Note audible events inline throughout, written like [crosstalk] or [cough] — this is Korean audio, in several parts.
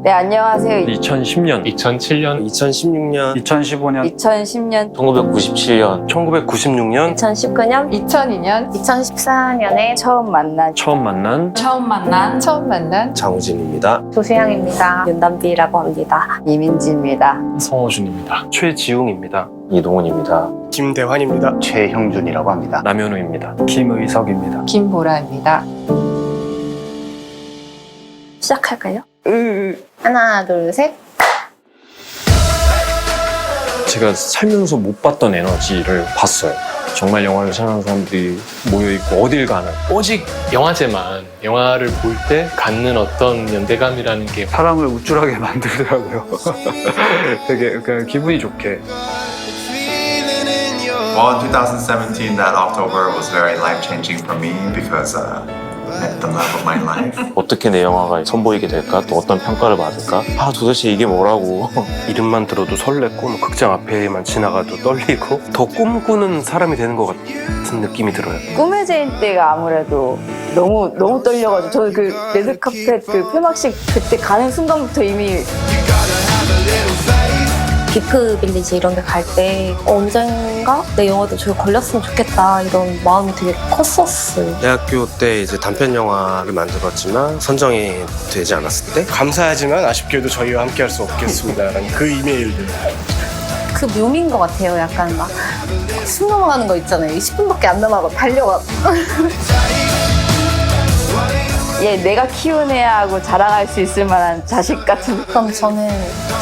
네, 안녕하세요. 2010년 2007년 2016년, 2015년 2010년, 1997년, 1996년, 2019년, 2002년 2014년에 처음 만난 처음 만난 처음 만난 처음 만난 장우진입니다. 조수양입니다. 윤담비라고 합니다. 이민지입니다. 성호준입니다. 최지웅입니다. 이동훈입니다. 김대환입니다. 최형준이라고 합니다. 남현우입니다. 김의석입니다. 김보라입니다. 시작할까요? 하나, 둘, 셋. 제가 살면서 못 봤던 에너지를 봤어요. 정말 영화를 사랑하는 사람들이 모여있고 어딜 가는 오직 영화제만 영화를 볼 때 갖는 어떤 연대감이라는 게 사람을 우쭐하게 만들더라고요. [laughs] 되게 그 기분이 좋게. Well, in 2017, that October was very life changing for me because uh, the love of my life. 어떻게 내 영화가 선보이게 될까? 또 어떤 평가를 받을까? 아 도대체 이게 뭐라고? [laughs] 이름만 들어도 설렜고 뭐 극장 앞에만 지나가도 떨리고 더 꿈꾸는 사람이 되는 것 같은 느낌이 들어요. 꿈의 제인 때가 아무래도 너무 너무 떨려가지고 저는 그 레드카펫 그 폐막식 그때 가는 순간부터 이미 비크 빌리지 이런 데 갈 때 언젠가 내 영화도 저기 걸렸으면 좋겠다 이런 마음이 되게 컸었어요. 대학교 때 이제 단편 영화를 만들었지만 선정이 되지 않았을 때 감사하지만 아쉽게도 저희와 함께 할 수 없겠습니다라는 그 이메일들 그 묘미인 것 같아요. 약간 막 숨 넘어가는 거 있잖아요. 10분밖에 안 남아고 달려가. [laughs] 얘 내가 키운 애야 하고 자랑할 수 있을 만한 자식 같은 [laughs] 그럼 저는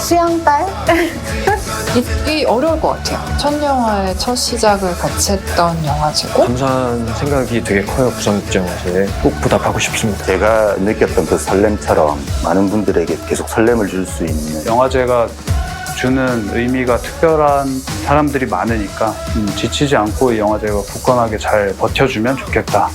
수양딸? [laughs] 이 어려울 것 같아요. 첫 영화의 첫 시작을 같이 했던 영화제고 감사한 생각이 되게 커요. 부산 국제영화제에 꼭 보답하고 싶습니다. 제가 느꼈던 그 설렘처럼 많은 분들에게 계속 설렘을 줄 수 있는 영화제가 주는 의미가 특별한 사람들이 많으니까 음, 지치지 않고 이 영화제가 굳건하게 잘 버텨주면 좋겠다.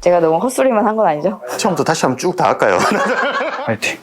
제가 너무 헛소리만 한 건 아니죠? 처음부터 다시 한번 쭉 다 할까요? [laughs] 파이팅.